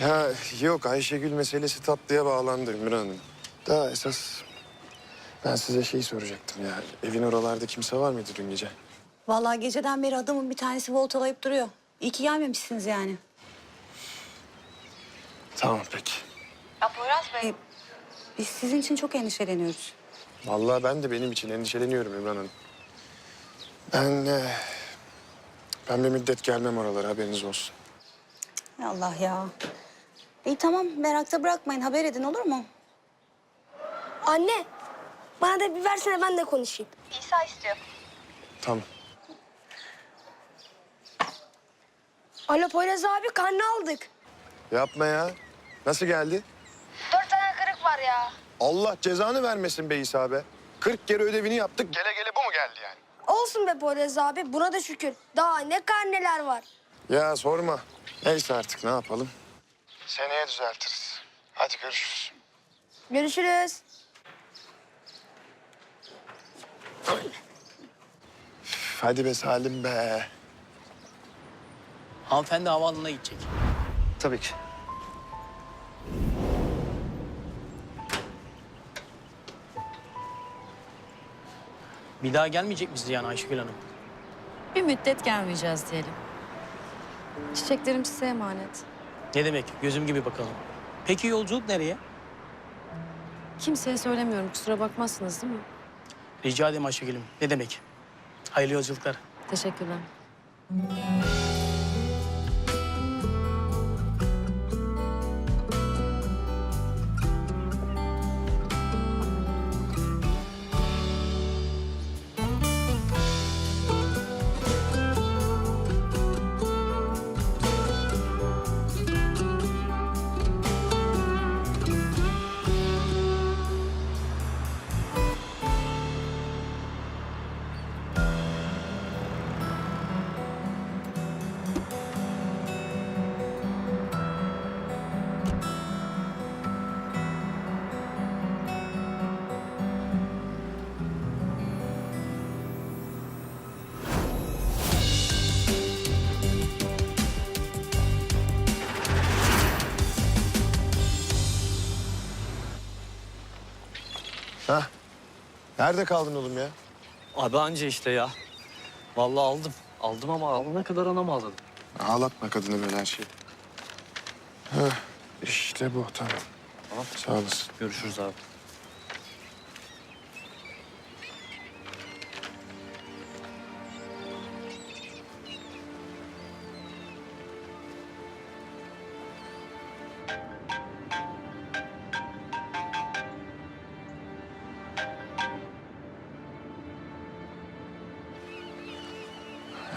Ya yok Ayşegül meselesi tatlıya bağlandı Ümran Hanım. Daha esas ben size şey soracaktım ya. Evin oralarda kimse var mıydı dün gece? Vallahi geceden beri adamın bir tanesi voltalayıp duruyor. İyi ki gelmemişsiniz yani. Tamam peki. Ya Poyraz Bey. Biz sizin için çok endişeleniyoruz. Vallahi ben de benim için endişeleniyorum Ümran Hanım. Ben e, ben bir müddet gelmem oralara haberiniz olsun. Ya Allah ya. İyi tamam merakta bırakmayın haber edin olur mu? Anne, bana da bir versene ben de konuşayım. Tamam. Alo Poyraz abi karnı aldık. Yapma ya. Nasıl geldi? Dört tane kırık var ya. Allah cezanı vermesin be İsa be. 40 kere ödevini yaptık. Gele gele bu mu geldi yani? Olsun be Poyraz abi buna da şükür. Daha ne karneler var. Ya sorma. Neyse artık ne yapalım? Seneye düzeltiriz. Hadi görüşürüz. Görüşürüz. Üf, Hadi be Salim be. Hanımefendi havaalanına gidecek. Tabii ki. Bir daha gelmeyecek misiniz yani Ayşegül Hanım? Bir müddet gelmeyeceğiz diyelim. Çiçeklerim size emanet. Ne demek? Gözüm gibi bakalım. Peki yolculuk nereye? Kimseye söylemiyorum kusura bakmazsınız değil mi? Rica ederim Ayşegül'üm. Ne demek? Hayırlı yolculuklar. Teşekkürler. Nerede kaldın oğlum ya? Abi anca işte ya. Vallahi aldım. Aldım ama alana kadar anam ağladı. Ağlatma kadını böyle her şey. Heh, işte bu tamam. Tamam. Sağ olasın. Görüşürüz abi.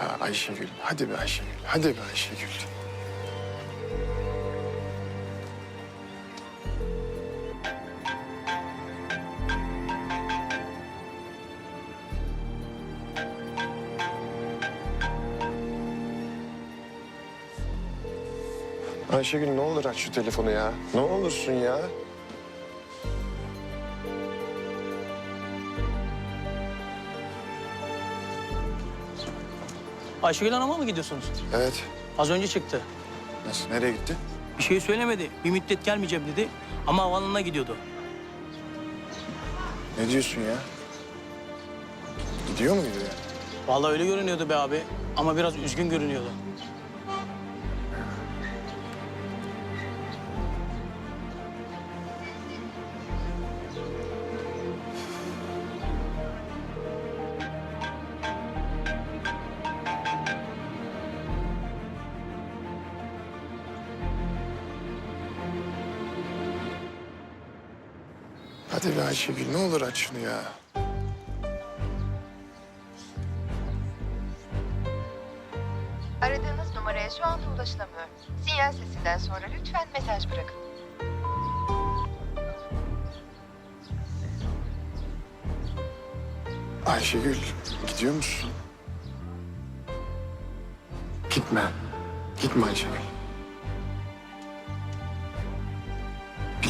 Ya Ayşegül, hadi be Ayşegül, hadi be Ayşegül. Ayşegül ne olur aç şu telefonu ya. Ne olursun ya. Ayşegül Hanım'a mı gidiyorsunuz? Evet. Az önce çıktı. Nasıl, nereye gitti? Bir şey söylemedi. Bir müddet gelmeyeceğim dedi. Ama havaalanına gidiyordu. Ne diyorsun ya? Gidiyor muydu ya? Vallahi öyle görünüyordu be abi. Ama biraz üzgün görünüyordu. Hadi be Ayşegül ne olur aç şunu ya. Aradığınız numaraya şu anda ulaşılamıyor. Sinyal sesinden sonra lütfen mesaj bırakın. Ayşegül gidiyor musun? Gitme. Gitme Ayşegül.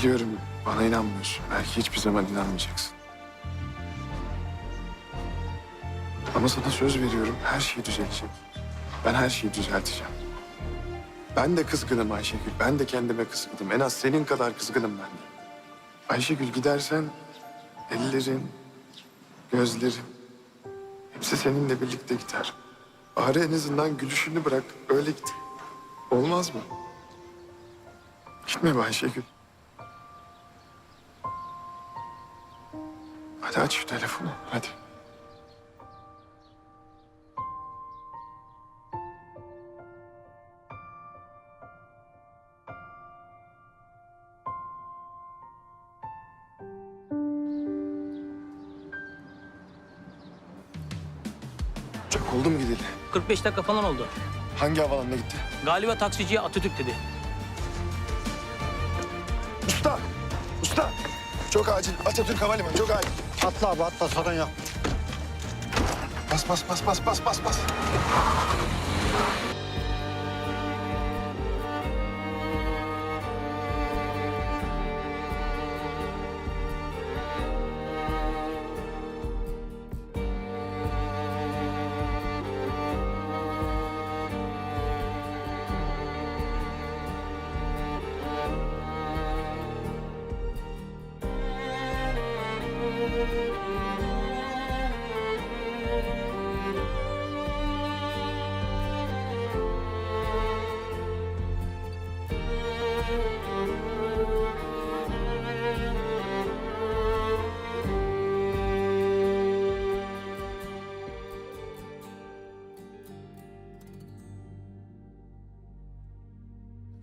Biliyorum bana inanmıyorsun. Belki hiçbir zaman inanmayacaksın. Ama sana söz veriyorum her şey düzelecek. Ben her şeyi düzelteceğim. Ben de kızgınım Ayşegül. Ben de kendime kızgınım. En az senin kadar kızgınım ben de. Ayşegül gidersen ellerin, gözlerin hepsi seninle birlikte gider. Bari en azından gülüşünü bırak. Öyle git. Olmaz mı? Gitme be Ayşegül. Hadi aç şu telefonu. Hadi. Çok oldu mu gideli? 45 dakika falan oldu. Hangi havalanına gitti? Galiba taksiciye Atatürk dedi. Usta! Usta! Çok acil. Atatürk Havalimanı çok acil. Atla abi atla sorun yok. Bas bas bas bas bas bas bas.